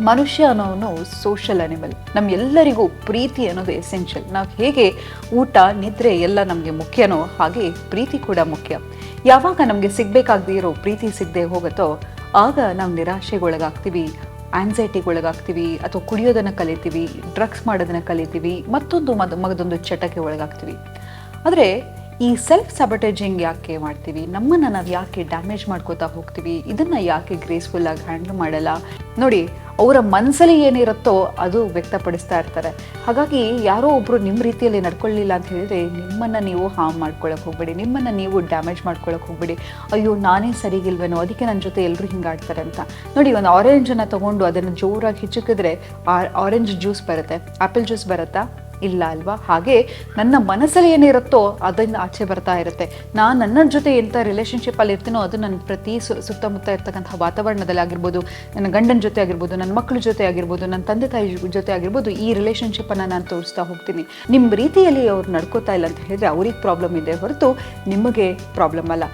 ಮನುಷ್ಯ ಅನ್ನೋನು social animal ನಮ್ಗೆಲ್ಲರಿಗೂ ಪ್ರೀತಿ ಅನ್ನೋದು ಎಸೆನ್ಷಿಯಲ್ ನಾವು ಹೇಗೆ ಊಟ, ನಿದ್ರೆ ಎಲ್ಲ ನಮಗೆ ಮುಖ್ಯನೋ ಹಾಗೆ ಪ್ರೀತಿ ಕೂಡ ಮುಖ್ಯ. ಯಾವಾಗ ನಮಗೆ ಸಿಗಬೇಕಾಗದೇ ಇರೋ ಪ್ರೀತಿ ಸಿಗದೆ ಹೋಗುತ್ತೋ, ಆಗ ನಾವು ನಿರಾಶೆಗೊಳಗಾಗ್ತೀವಿ ಆಂಗ್ಸೈಟಿಗೊಳಗಾಗ್ತೀವಿ ಅಥವಾ ಕುಡಿಯೋದನ್ನು ಕಲಿತೀವಿ ಡ್ರಗ್ಸ್ ಮಾಡೋದನ್ನು ಕಲಿತೀವಿ, ಮತ್ತೊಂದು ಮದ, ಮಗದೊಂದು ಚಟಕ್ಕೆ ಒಳಗಾಗ್ತೀವಿ. ಆದರೆ ಈ ಸೆಲ್ಫ್ ಸಬಟೇಜಿಂಗ್ ಯಾಕೆ ಮಾಡ್ತೀವಿ? ನಮ್ಮನ್ನು ನಾವು ಯಾಕೆ ಡ್ಯಾಮೇಜ್ ಮಾಡ್ಕೋತಾ ಹೋಗ್ತೀವಿ? ಇದನ್ನು ಯಾಕೆ ಗ್ರೇಸ್ಫುಲ್ಲಾಗಿ ಹ್ಯಾಂಡಲ್ ಮಾಡಲ್ಲ? ನೋಡಿ ಅವರ ಮನಸ್ಸಲ್ಲಿ ಏನಿರುತ್ತೋ ಅದು ವ್ಯಕ್ತಪಡಿಸ್ತಾ ಇರ್ತಾರೆ. ಹಾಗಾಗಿ ಯಾರೋ ಒಬ್ಬರು ನಿಮ್ಮ ರೀತಿಯಲ್ಲಿ ನಡ್ಕೊಳ್ಳಿಲ್ಲ ಅಂತ ಹೇಳಿದ್ರೆ ನಿಮ್ಮನ್ನು ನೀವು ಹಾರ್ಮ್ ಮಾಡ್ಕೊಳ್ಳೋಕೆ ಹೋಗ್ಬೇಡಿ, ನಿಮ್ಮನ್ನು ನೀವು ಡ್ಯಾಮೇಜ್ ಮಾಡ್ಕೊಳ್ಳೋಕೆ ಹೋಗ್ಬೇಡಿ. ಅಯ್ಯೋ, ನಾನೇ ಸರಿಗಿಲ್ವೇನೋ, ಅದಕ್ಕೆ ನನ್ನ ಜೊತೆ ಎಲ್ಲರೂ ಹಿಂಗಾಡ್ತಾರೆ ಅಂತ. ನೋಡಿ, ಒಂದು ಆರೆಂಜನ್ನು ತೊಗೊಂಡು ಅದನ್ನು ಜೋರಾಗಿ ಹಿಚಕಿದ್ರೆ ಆರೆಂಜ್ ಜ್ಯೂಸ್ ಬರುತ್ತೆ. ಆ್ಯಪಲ್ ಜ್ಯೂಸ್ ಬರುತ್ತಾ? ಇಲ್ಲ ಅಲ್ವಾ? ಹಾಗೆ ನನ್ನ ಮನಸ್ಸಲ್ಲಿ ಏನಿರುತ್ತೋ ಅದನ್ನು ಆಚೆ ಬರ್ತಾ ಇರುತ್ತೆ. ನಾನು ನನ್ನ ಜೊತೆ ಎಂಥ ರಿಲೇಷನ್ಶಿಪ್ಪಲ್ಲಿ ಇರ್ತೀನೋ ಅದು ನನ್ನ ಪ್ರತಿ ಸು, ಸುತ್ತಮುತ್ತ ಇರ್ತಕ್ಕಂಥ ವಾತಾವರಣದಲ್ಲಿ ಆಗಿರ್ಬೋದು, ನನ್ನ ಗಂಡನ ಜೊತೆ ಆಗಿರ್ಬೋದು, ನನ್ನ ಮಕ್ಕಳ ಜೊತೆ ಆಗಿರ್ಬೋದು, ನನ್ನ ತಂದೆ ತಾಯಿ ಜೊತೆ ಆಗಿರ್ಬೋದು ಈ ರಿಲೇಷನ್ಶಿಪ್ಪನ್ನು ನಾನು ತೋರಿಸ್ತಾ ಹೋಗ್ತೀನಿ. ನಿಮ್ಮ ರೀತಿಯಲ್ಲಿ ಅವ್ರು ನಡ್ಕೋತಾ ಇಲ್ಲ ಅಂತ ಹೇಳಿದ್ರೆ ಅವ್ರಿಗೆ ಪ್ರಾಬ್ಲಮ್ ಇದೆ ಹೊರತು ನಿಮಗೆ ಪ್ರಾಬ್ಲಮ್ ಅಲ್ಲ.